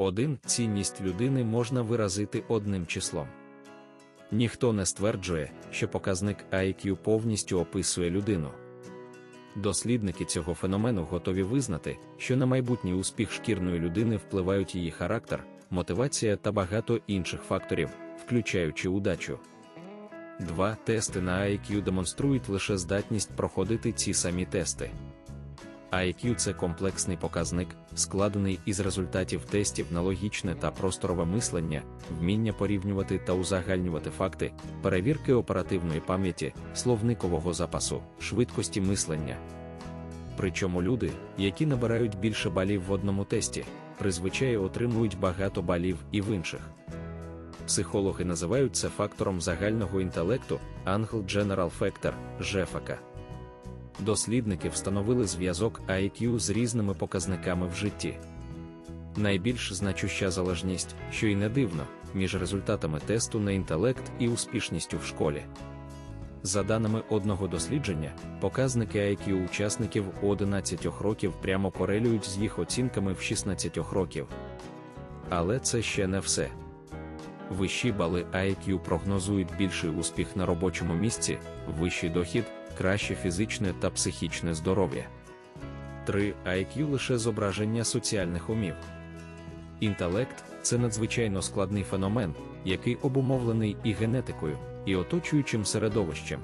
1. Цінність людини можна виразити одним числом. Ніхто не стверджує, що показник IQ повністю описує людину. Дослідники цього феномену готові визнати, що на майбутній успіх шкірної людини впливають її характер, мотивація та багато інших факторів, включаючи удачу. Два тести на IQ демонструють лише здатність проходити ці самі тести. IQ це комплексний показник, складений із результатів тестів на логічне та просторове мислення, вміння порівнювати та узагальнювати факти, перевірки оперативної пам'яті, словникового запасу, швидкості мислення. Причому люди, які набирають більше балів в одному тесті, призвичай отримують багато балів і в інших. Психологи називають це фактором загального інтелекту Angle General Factor, ЖЕФАКа. Дослідники встановили зв'язок IQ з різними показниками в житті. Найбільш значуща залежність, що й не дивно, між результатами тесту на інтелект і успішністю в школі. За даними одного дослідження, показники IQ учасників 11 років прямо корелюють з їх оцінками в 16 років. Але це ще не все. Вищі бали IQ прогнозують більший успіх на робочому місці, вищий дохід, краще фізичне та психічне здоров'я. 3. IQ лише зображення соціальних умів. Інтелект це надзвичайно складний феномен, який обумовлений і генетикою, і оточуючим середовищем.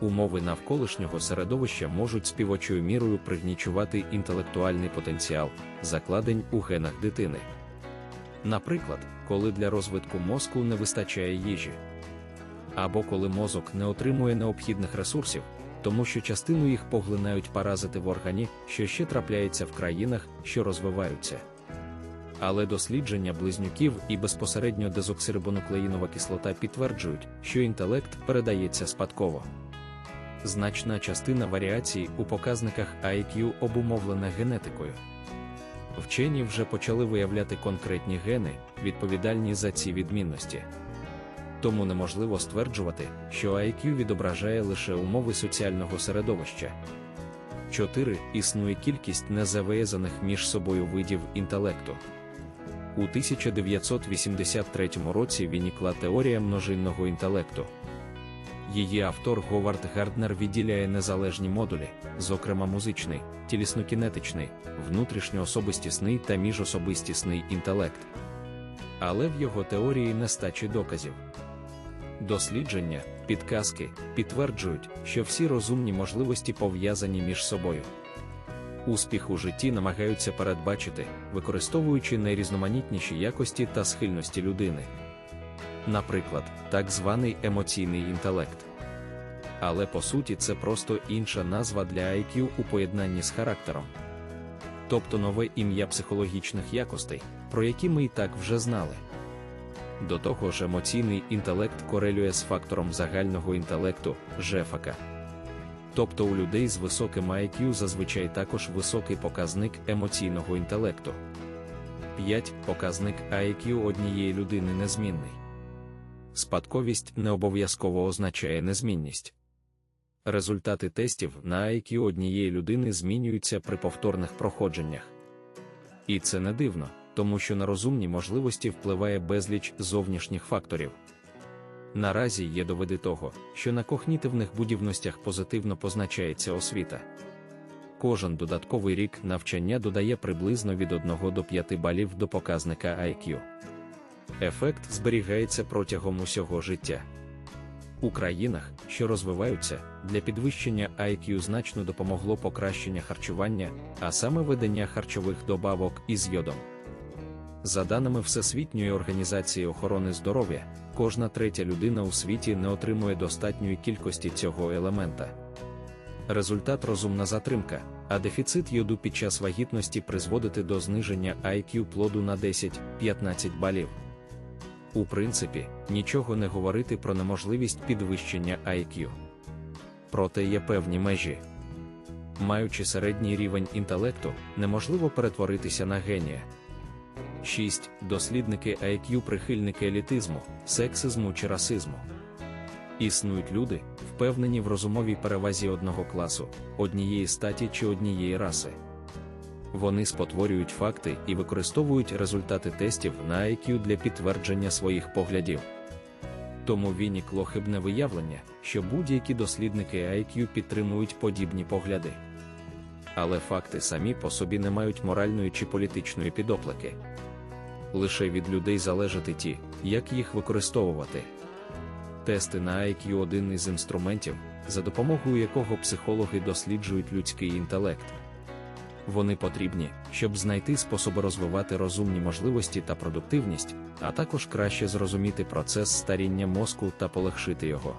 Умови навколишнього середовища можуть співочою мірою пригнічувати інтелектуальний потенціал, закладень у генах дитини. Наприклад, коли для розвитку мозку не вистачає їжі, або коли мозок не отримує необхідних ресурсів, тому що частину їх поглинають паразити в органі, що ще трапляється в країнах, що розвиваються. Але дослідження близнюків і безпосередньо дезоксирибонуклеїнова кислота підтверджують, що інтелект передається спадково. Значна частина варіацій у показниках IQ обумовлена генетикою. Вчені вже почали виявляти конкретні гени, відповідальні за ці відмінності. Тому неможливо стверджувати, що IQ відображає лише умови соціального середовища. 4. Існує кількість незав'язаних між собою видів інтелекту. У 1983 році виникла теорія множинного інтелекту. Її автор Говард Гарднер відділяє незалежні модулі, зокрема музичний, тілісно-кінетичний, внутрішньоособистісний та міжособистісний інтелект. Але в його теорії нестачі доказів. Дослідження, підказки підтверджують, що всі розумні можливості пов'язані між собою. Успіх у житті намагаються передбачити, використовуючи найрізноманітніші якості та схильності людини. Наприклад, так званий емоційний інтелект. Але по суті це просто інша назва для IQ у поєднанні з характером. Тобто нове ім'я психологічних якостей, про які ми і так вже знали. До того ж, емоційний інтелект корелює з фактором загального інтелекту ЖЕФАКа. Тобто у людей з високим IQ зазвичай також високий показник емоційного інтелекту. 5. Показник IQ однієї людини незмінний. Спадковість не обов'язково означає незмінність. Результати тестів на IQ однієї людини змінюються при повторних проходженнях. І це не дивно, тому що на розумні можливості впливає безліч зовнішніх факторів. Наразі є доведи того, що на когнітивних будівностях позитивно позначається освіта. Кожен додатковий рік навчання додає приблизно від 1 до 5 балів до показника IQ. Ефект зберігається протягом усього життя. У країнах, що розвиваються, для підвищення IQ значно допомогло покращення харчування, а саме ведення харчових добавок із йодом. За даними Всесвітньої організації охорони здоров'я, кожна третя людина у світі не отримує достатньої кількості цього елемента. Результат розумна затримка, а дефіцит йоду під час вагітності призводити до зниження IQ плоду на 10-15 балів. У принципі, нічого не говорити про неможливість підвищення IQ. Проте є певні межі. Маючи середній рівень інтелекту, неможливо перетворитися на генія. 6. Дослідники IQ прихильники елітизму, сексизму чи расизму. Існують люди, впевнені в розумовій перевазі одного класу, однієї статі чи однієї раси. Вони спотворюють факти і використовують результати тестів на IQ для підтвердження своїх поглядів. Тому виникло хибне виявлення, що будь-які дослідники IQ підтримують подібні погляди. Але факти самі по собі не мають моральної чи політичної підоплеки. Лише від людей залежать і ті, як їх використовувати. Тести на IQ один із інструментів, за допомогою якого психологи досліджують людський інтелект. Вони потрібні, щоб знайти способи розвивати розумні можливості та продуктивність, а також краще зрозуміти процес старіння мозку та полегшити його.